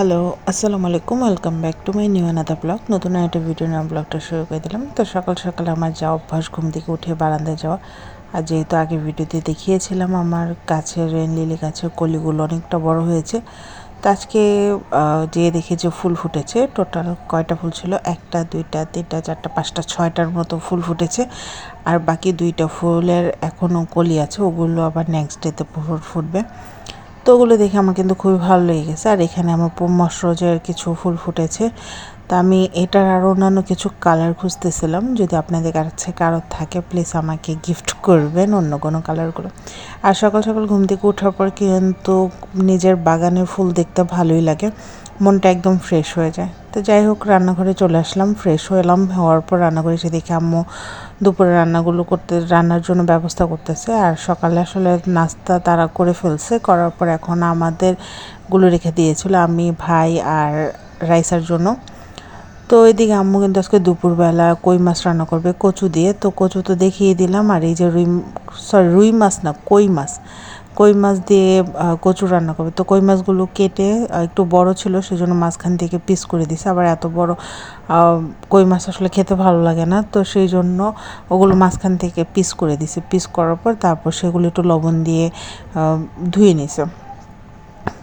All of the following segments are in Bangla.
হ্যালো, আসসালামু আলাইকুম, welcome back to my new another blog. নতুন একটা ভিডিও নিয়ে ব্লগটা শুরু করে দিলাম। তো সকাল সকাল আমার যাওয়া অভ্যাস, ঘুম থেকে উঠে বারান্দায় যাওয়া। আর যেহেতু আগে ভিডিওতে দেখিয়েছিলাম, আমার গাছের রেন, লিলি গাছের কলিগুলো অনেকটা বড় হয়েছে। তো আজকে যেয়ে দেখি যে ফুল ফুটেছে। টোটাল কয়টা ফুল ছিল? একটা, দুইটা, তিনটা, চারটা, পাঁচটা, ছয়টার মতো ফুল ফুটেছে। আর বাকি দুইটা ফুলের এখনও কলি আছে। ওগুলো আবার নেক্সট ডেতে ফুটবে। তো ওগুলো দেখে আমার কিন্তু খুবই ভালো লেগে গেছে আর এখানে আমার মশরজের কিছু ফুল ফুটেছে। তা আমি এটার আরও অন্যান্য কিছু কালার খুঁজতেছিলাম। যদি আপনাদের কাছে কারও থাকে প্লিজ আমাকে গিফট করবেন অন্য কোনো কালারগুলো আর সকাল সকাল ঘুম থেকে ওঠার পর কিন্তু নিজের বাগানের ফুল দেখতে ভালোই লাগে। মনটা একদম ফ্রেশ হয়ে যায়। তো যাই হোক, রান্নাঘরে চলে আসলাম। ফ্রেশ হলাম হওয়ার পর রান্নাঘরে এসে দেখি আম্মু দুপুরে রান্নাগুলো করতে, রান্নার জন্য ব্যবস্থা করতেছে। আর সকালে আসলে নাস্তা তারা করে ফেলছে। করার পর এখন আমাদেরগুলো রেখে দিয়েছিল আমি, ভাই আর রাইসার জন্য। তো এদিকে আম্মু কিন্তু আজকে দুপুরবেলা কই মাছ রান্না করবে? কচু দিয়ে। তো কচু তো দেখিয়ে দিলাম। আর এই যে রুই সরি রুই মাছ না, কই মাছ। কই মাছ দিয়ে কচু রান্না করবে। তো কই মাছগুলো কেটে একটু বড় ছিল, সেজন্য মাঝখান থেকে পিস করে দিছে। আবার এত বড় কই মাছ আসলে খেতে ভালো লাগে না। তো সেই জন্য ওগুলো মাঝখান থেকে পিস করে দিছে। পিস করার পর তারপর সেগুলো একটু লবণ দিয়ে ধুয়ে নিছে।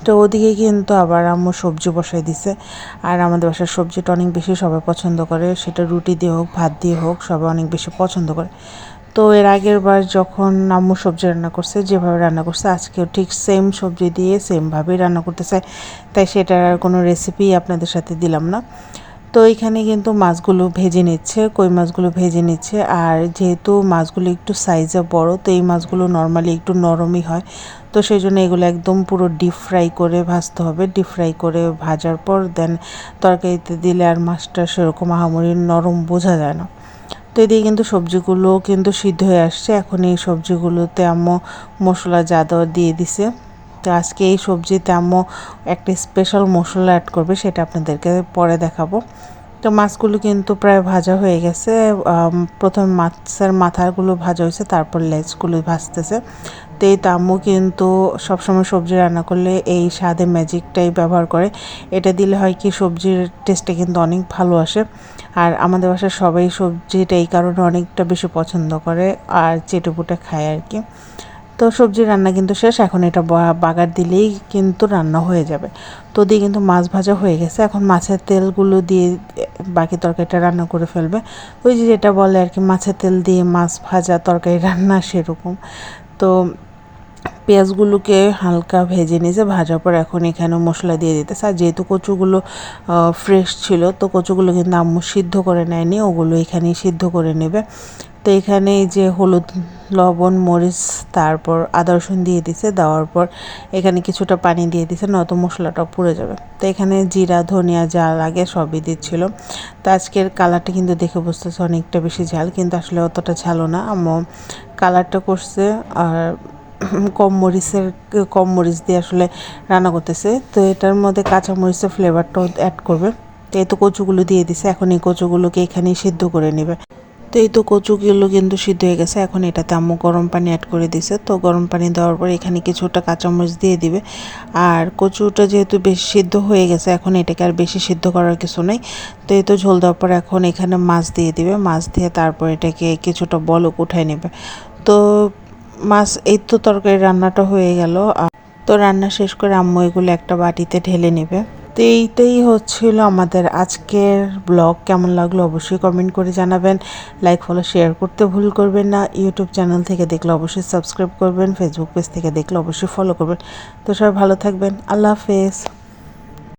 তো ওদিকে কিন্তু আবার আম্মু সবজি বসাই দিছে। আর আমাদের বাসার সবজিটা অনেক বেশি সবাই পছন্দ করে। সেটা রুটি দিয়ে হোক, ভাত দিয়ে হোক, সবাই অনেক বেশি পছন্দ করে। তো এর আগের বার যখন আম্মু সবজি রান্না করছে, যেভাবে রান্না করছে, আজকেও ঠিক সেম সবজি দিয়ে সেমভাবেই রান্না করতে চায় তাই সেটার আর কোনো রেসিপি আপনাদের সাথে দিলাম না। তো এখানে কিন্তু মাছগুলো ভেজে নিচ্ছে, কই মাছগুলো ভেজে নিচ্ছে। আর যেহেতু মাছগুলো একটু সাইজে বড়, তো এই মাছগুলো নর্মালি একটু নরমই হয়। তো সেই জন্য এগুলো একদম পুরো ডিপ ফ্রাই করে ভাজতে হবে। ডিপ ফ্রাই করে ভাজার পর দেন তরকারিতে দিলে আর মাছটা সেরকম আহামরি নরম বোঝা যায় না। তো এদিকে কিন্তু সবজিগুলো কিন্তু সিদ্ধ হয়ে আসছে। এখন এই সবজিগুলোতে আম্মু মশলা যা দিয়ে দিছে। তো আজকে এই সবজিতে আম্মু একটা স্পেশাল মশলা অ্যাড করবে, সেটা আপনাদেরকে পরে দেখাবো। তো মাছগুলো কিন্তু প্রায় ভাজা হয়ে গেছে প্রথমে মাছের মাথাগুলো ভাজা হয়েছে, তারপর লেজগুলো ভাজতেছে। তো এই তাম্মু কিন্তু সবসময় সবজি রান্না করলে এই স্বাদে ম্যাজিকটাই ব্যবহার করে। এটা দিলে হয় কি সবজির টেস্টটা কিন্তু অনেক ভালো আসে। আর আমাদের বাসায় সবাই সবজিটা এই কারণে অনেকটা বেশি পছন্দ করে, আর চেটেপুটে খায় আর কি। তো সবজি রান্না কিন্তু শেষ, এখন এটা বাগার দিলেই কিন্তু রান্না হয়ে যাবে। তো দিয়ে কিন্তু মাছ ভাজা হয়ে গেছে, এখন মাছের তেলগুলো দিয়ে বাকি তরকারিটা রান্না করে ফেলবে। ওই যে যেটা বলে আর কি, মাছের তেল দিয়ে মাছ ভাজা, তরকারি রান্না সেরকম। তো পেঁয়াজগুলোকে হালকা ভেজে নিয়েছে, ভাজার পর এখন এখানে মশলা দিয়ে দিতেছে। আর যেহেতু কচুগুলো ফ্রেশ ছিল, তো কচুগুলো কিন্তু আম্মু সিদ্ধ করে নেয়নি, ওগুলো এখানেই সিদ্ধ করে নেবে। তো এখানে যে হলুদ লবণ, মরিচ, তারপর আদা, রসুন দিয়ে দিছে, দেওয়ার পর এখানে কিছুটা পানি দিয়ে দিছে নয়তো মশলাটা পুড়ে যাবে। তো এখানে জিরা, ধনিয়া যা লাগে সবই দিচ্ছিল। তো আজকের কালারটা কিন্তু দেখে বুঝতেছে অনেকটা বেশি ঝাল, কিন্তু আসলে অতটা ঝালও না। আম্মু কালারটা করছে আর কম মরিচের, কম মরিচ দিয়ে আসলে রান্না করতেছে। তো এটার মধ্যে কাঁচা মরিচের ফ্লেভারটাও অ্যাড করবে। তো এই তো কচুগুলো দিয়ে দিছে, এখন এই কচুগুলোকে এখানেই সিদ্ধ করে নেবে। তো এই তো কচুগুলো কিন্তু সিদ্ধ হয়ে গেছে। এখন এটাতে আম্মু গরম পানি অ্যাড করে দিছে। তো গরম পানি দেওয়ার পর এখানে কিছুটা কাঁচামরিচ দিয়ে দিবে। আর কচুটা যেহেতু বেশি সিদ্ধ হয়ে গেছে, এখন এটাকে আর বেশি সিদ্ধ করার কিছু নেই। তো এই তো ঝোল দেওয়ার পর এখন এখানে মাছ দিয়ে দিবে। মাছ দিয়ে তারপর এটাকে কিছুটা বলক উঠায় নেবে। তো মাছ, এই তো তরকারি রান্নাটা হয়ে গেল। তো রান্না শেষ করে আম্মু এগুলো একটা বাটিতে ঢেলে নেবে। তো এইটাই হচ্ছিল আমাদের আজকের ব্লগ। কেমন লাগল অবশ্যই কমেন্ট করে জানাবেন। লাইক ফলো শেয়ার করতে ভুল করবেন না। ইউটিউব চ্যানেল থেকে দেখলে অবশ্যই সাবস্ক্রাইব করবেন। ফেসবুক পেজ থেকে দেখলে অবশ্যই ফলো করবেন। তো সবাই ভালো থাকবেন। আল্লাহ হাফেজ।